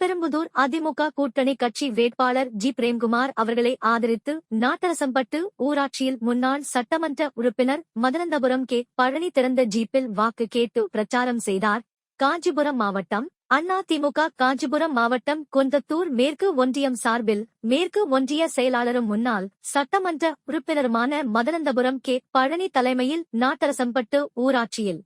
திருப்பெரும்புதூர் அதிமுக கூட்டணி கட்சி வேட்பாளர் ஜி. பிரேம்குமார் அவர்களை ஆதரித்து நாட்டரசம்பட்டு ஊராட்சியில் முன்னாள் சட்டமன்ற உறுப்பினர் மதனந்தபுரம் கே. பழனி திறந்த ஜீப்பில் வாக்கு கேட்டு பிரச்சாரம் செய்தார். காஞ்சிபுரம் மாவட்டம் அதிமுக காஞ்சிபுரம் மாவட்டம் குந்தத்தூர் மேற்கு ஒன்றியம் சார்பில் மேற்கு ஒன்றிய செயலாளரும் முன்னாள் சட்டமன்ற உறுப்பினருமான மதனந்தபுரம் கே. பழனி தலைமையில் நாட்டரசம்பட்டு ஊராட்சியில்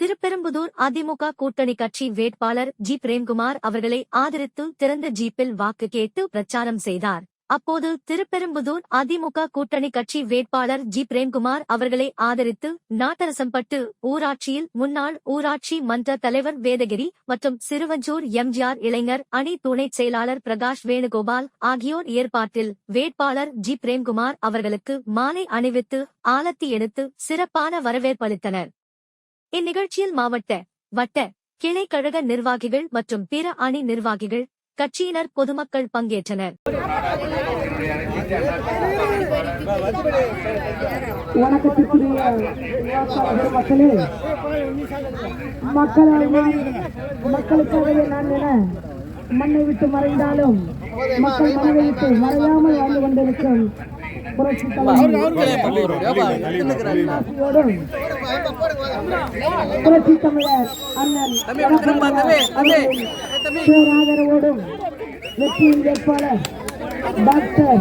திருப்பெரும்புதூர் அதிமுக கூட்டணி கட்சி வேட்பாளர் ஜி. பிரேம்குமார் அவர்களை ஆதரித்து திறந்த ஜீப்பில் வாக்கு கேட்டு பிரச்சாரம் செய்தார். அப்போது திருப்பெரும்புதூர் அதிமுக கூட்டணி கட்சி வேட்பாளர் ஜி. பிரேம்குமார் அவர்களை ஆதரித்து நாட்டரசம்பட்டு ஊராட்சியில் முன்னாள் ஊராட்சி மன்ற தலைவர் வேதகிரி மற்றும் சிறுவஞ்சூர் எம்ஜிஆர் இளைஞர் அணி துணைச் செயலாளர் பிரகாஷ் வேணுகோபால் ஆகியோர் ஏற்பாட்டில் வேட்பாளர் ஜி. பிரேம்குமார் அவர்களுக்கு மாலை அணிவித்து ஆலத்தி எடுத்து சிறப்பான வரவேற்பளித்தனர் இந்நிகழ்ச்சியில் மாவட்ட வட்ட கிளை கழக நிர்வாகிகள் மற்றும் பிற அணி நிர்வாகிகள் கட்சியினர் பொதுமக்கள் பங்கேற்றனர். வணக்கத்திற்குரிய மக்களே மக்களால் மக்களுக்காகவே நான் என மண்ணை விட்டு மறைந்தாலும் மக்கள் மனதை விட்டு மறையாமல் வாழ்ந்து கொண்டிருக்கும் புரட்சி தமிழர் பேராதரவோடும் வெற்றியின் வேட்பாளர் டாக்டர்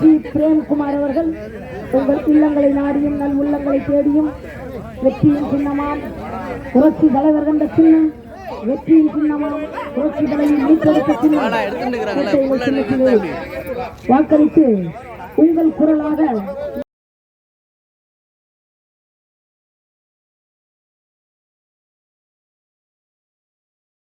ஜி பிரேம்குமார் அவர்கள் உங்கள் இல்லங்களை நாடியும் நல் உள்ளங்களை தேடியும் வெற்றியின் சின்னமாம் புரட்சி தலைவர் கண்ட சின்னம் வெற்றியின் சின்னமாம் புரட்சி தலைவர் மீட்டெடுத்த சின்னம் வாக்களித்து உங்கள் குரலாக